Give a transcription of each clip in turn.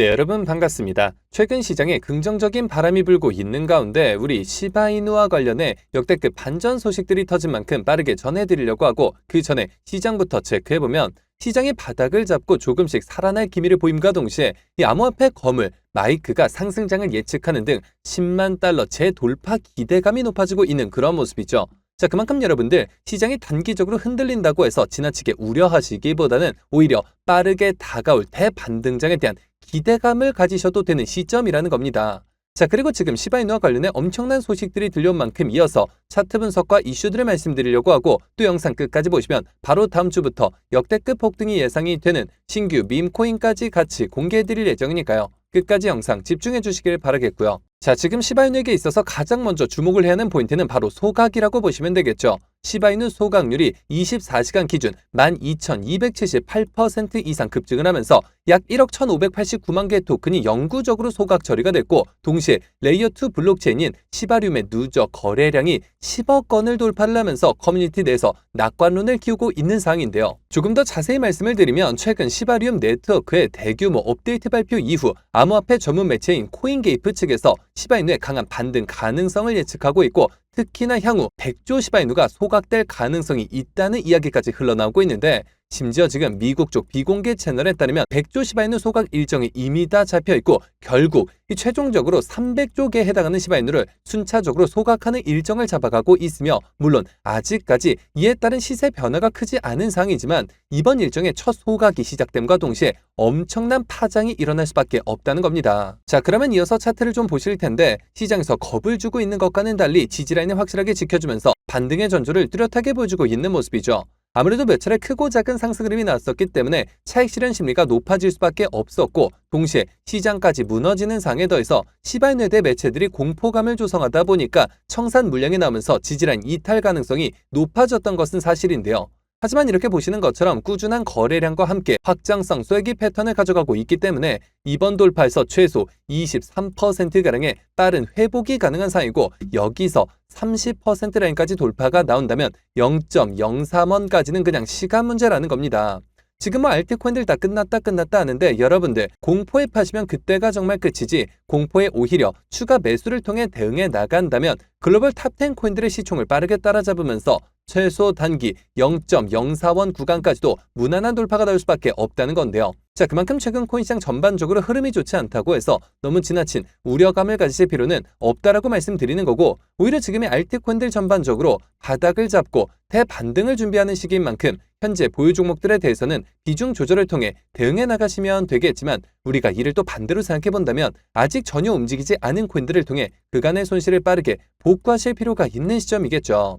네, 여러분 반갑습니다. 최근 시장에 긍정적인 바람이 불고 있는 가운데 우리 시바이누와 관련해 역대급 반전 소식들이 터진 만큼 빠르게 전해드리려고 하고 그 전에 시장부터 체크해보면 시장이 바닥을 잡고 조금씩 살아날 기미를 보임과 동시에 이 암호화폐 거물 마이크가 상승장을 예측하는 등 10만 달러 재돌파 기대감이 높아지고 있는 그런 모습이죠. 자, 그만큼 여러분들 시장이 단기적으로 흔들린다고 해서 지나치게 우려하시기보다는 오히려 빠르게 다가올 대반등장에 대한 기대감을 가지셔도 되는 시점이라는 겁니다. 자, 그리고 지금 시바이누와 관련해 엄청난 소식들이 들려온 만큼 이어서 차트 분석과 이슈들을 말씀드리려고 하고 또 영상 끝까지 보시면 바로 다음 주부터 역대급 폭등이 예상이 되는 신규 밈코인까지 같이 공개해드릴 예정이니까요. 끝까지 영상 집중해 주시길 바라겠고요. 자, 지금 시바이누에게 있어서 가장 먼저 주목을 해야 하는 포인트는 바로 소각이라고 보시면 되겠죠. 시바이누 소각률이 24시간 기준 12,278% 이상 급증을 하면서 약 1억 1,589만 개의 토큰이 영구적으로 소각 처리가 됐고 동시에 레이어2 블록체인인 시바륨의 누적 거래량이 10억 건을 돌파를 하면서 커뮤니티 내에서 낙관론을 키우고 있는 상황인데요. 조금 더 자세히 말씀을 드리면 최근 시바리움 네트워크의 대규모 업데이트 발표 이후 암호화폐 전문 매체인 코인게이프 측에서 시바이누의 강한 반등 가능성을 예측하고 있고 특히나 향후 100조 시바이누가 소각될 가능성이 있다는 이야기까지 흘러나오고 있는데 심지어 지금 미국 쪽 비공개 채널에 따르면 100조 시바이누 소각 일정이 이미 다 잡혀 있고 결국 이 최종적으로 300조 개에 해당하는 시바이누를 순차적으로 소각하는 일정을 잡아가고 있으며 물론 아직까지 이에 따른 시세 변화가 크지 않은 상황이지만 이번 일정의 첫 소각이 시작됨과 동시에 엄청난 파장이 일어날 수밖에 없다는 겁니다. 자 그러면 이어서 차트를 좀 보실 텐데 시장에서 겁을 주고 있는 것과는 달리 지지라인을 확실하게 지켜주면서 반등의 전조를 뚜렷하게 보여주고 있는 모습이죠. 아무래도 몇 차례 크고 작은 상승 흐름이 나왔었기 때문에 차익 실현 심리가 높아질 수밖에 없었고 동시에 시장까지 무너지는 상에 더해서 시발뇌대 매체들이 공포감을 조성하다 보니까 청산 물량이 나오면서 지지란 이탈 가능성이 높아졌던 것은 사실인데요. 하지만 이렇게 보시는 것처럼 꾸준한 거래량과 함께 확장성 쐐기 패턴을 가져가고 있기 때문에 이번 돌파에서 최소 23%가량의 빠른 회복이 가능한 상이고 여기서 30% 라인까지 돌파가 나온다면 0.03원까지는 그냥 시간 문제라는 겁니다. 지금 뭐 알트코인들 다 끝났다 끝났다 하는데 여러분들 공포에 파시면 그때가 정말 끝이지 공포에 오히려 추가 매수를 통해 대응해 나간다면 글로벌 탑10 코인들의 시총을 빠르게 따라잡으면서 최소 단기 0.04원 구간까지도 무난한 돌파가 나올 수밖에 없다는 건데요. 자, 그만큼 최근 코인시장 전반적으로 흐름이 좋지 않다고 해서 너무 지나친 우려감을 가지실 필요는 없다라고 말씀드리는 거고 오히려 지금의 알트코인들 전반적으로 바닥을 잡고 대반등을 준비하는 시기인 만큼 현재 보유 종목들에 대해서는 비중 조절을 통해 대응해 나가시면 되겠지만 우리가 이를 또 반대로 생각해 본다면 아직 전혀 움직이지 않은 코인들을 통해 그간의 손실을 빠르게 복구하실 필요가 있는 시점이겠죠.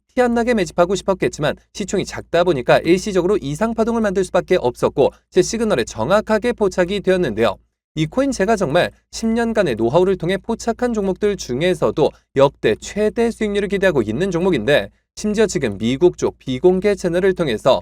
티 안 나게 매집하고 싶었겠지만 시총이 작다 보니까 일시적으로 이상 파동을 만들 수밖에 없었고 제 시그널에 정확하게 포착이 되었는데요. 이 코인 제가 정말 10년간의 노하우를 통해 포착한 종목들 중에서도 역대 최대 수익률을 기대하고 있는 종목인데 심지어 지금 미국 쪽 비공개 채널을 통해서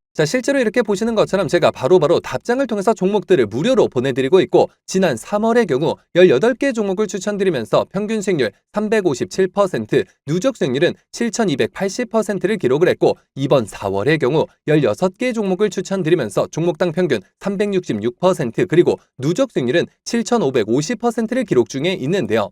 자, 실제로 이렇게 보시는 것처럼 제가 바로바로 바로 답장을 통해서 종목들을 무료로 보내드리고 있고 지난 3월의 경우 18개 종목을 추천드리면서 평균 수익률 357%, 누적 수익률은 7280%를 기록을 했고 이번 4월의 경우 16개 종목을 추천드리면서 종목당 평균 366% 그리고 누적 수익률은 7550%를 기록 중에 있는데요.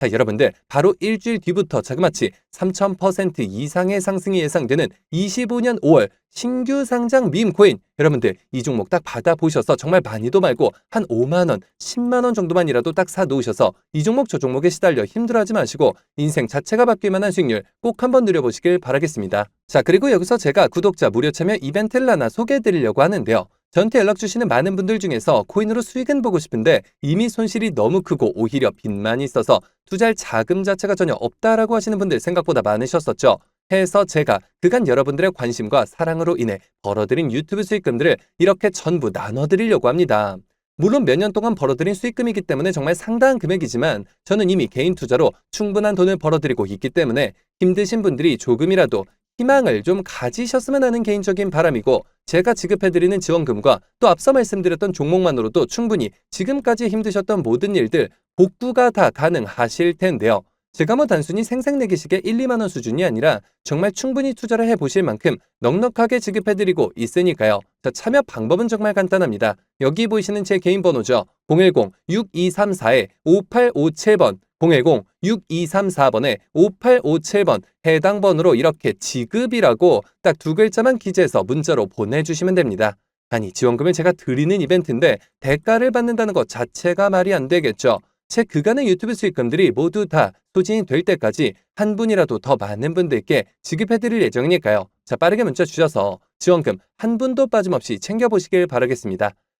자, 여러분들 바로 일주일 뒤부터 자그마치 3000% 이상의 상승이 예상되는 25년 5월 신규 상장 밈 코인 여러분들 이 종목 딱 받아보셔서 정말 많이도 말고 한 5만 원, 10만 원 정도만이라도 딱 사놓으셔서 이 종목 저 종목에 시달려 힘들어하지 마시고 인생 자체가 바뀔 만한 수익률 꼭 한번 누려보시길 바라겠습니다. 자 그리고 여기서 제가 구독자 무료 참여 이벤트를 하나 소개해드리려고 하는데요. 저한테 연락 주시는 많은 분들 중에서 코인으로 수익은 보고 싶은데 이미 손실이 너무 크고 오히려 빚만 있어서 투자할 자금 자체가 전혀 없다라고 하시는 분들 생각보다 많으셨었죠. 해서 제가 그간 여러분들의 관심과 사랑으로 인해 벌어들인 유튜브 수익금들을 이렇게 전부 나눠드리려고 합니다. 물론 몇 년 동안 벌어들인 수익금이기 때문에 정말 상당한 금액이지만 저는 이미 개인 투자로 충분한 돈을 벌어들이고 있기 때문에 힘드신 분들이 조금이라도 희망을 좀 가지셨으면 하는 개인적인 바람이고 제가 지급해드리는 지원금과 또 앞서 말씀드렸던 종목만으로도 충분히 지금까지 힘드셨던 모든 일들 복구가 다 가능하실 텐데요. 제가 뭐 단순히 생색내기식의 1, 2만 원 수준이 아니라 정말 충분히 투자를 해보실 만큼 넉넉하게 지급해드리고 있으니까요. 자, 참여 방법은 정말 간단합니다. 여기 보이시는 제 개인 번호죠. 010-6234-5857번 010-6234번에 5857번 해당 번호로 이렇게 지급이라고 딱 두 글자만 기재해서 문자로 보내주시면 됩니다. 아니 지원금을 제가 드리는 이벤트인데 대가를 받는다는 것 자체가 말이 안 되겠죠. 제 그간의 유튜브 수익금들이 모두 다 소진이 될 때까지 한 분이라도 더 많은 분들께 지급해드릴 예정이니까요. 자 빠르게 문자 주셔서 지원금 한 분도 빠짐없이 챙겨보시길 바라겠습니다.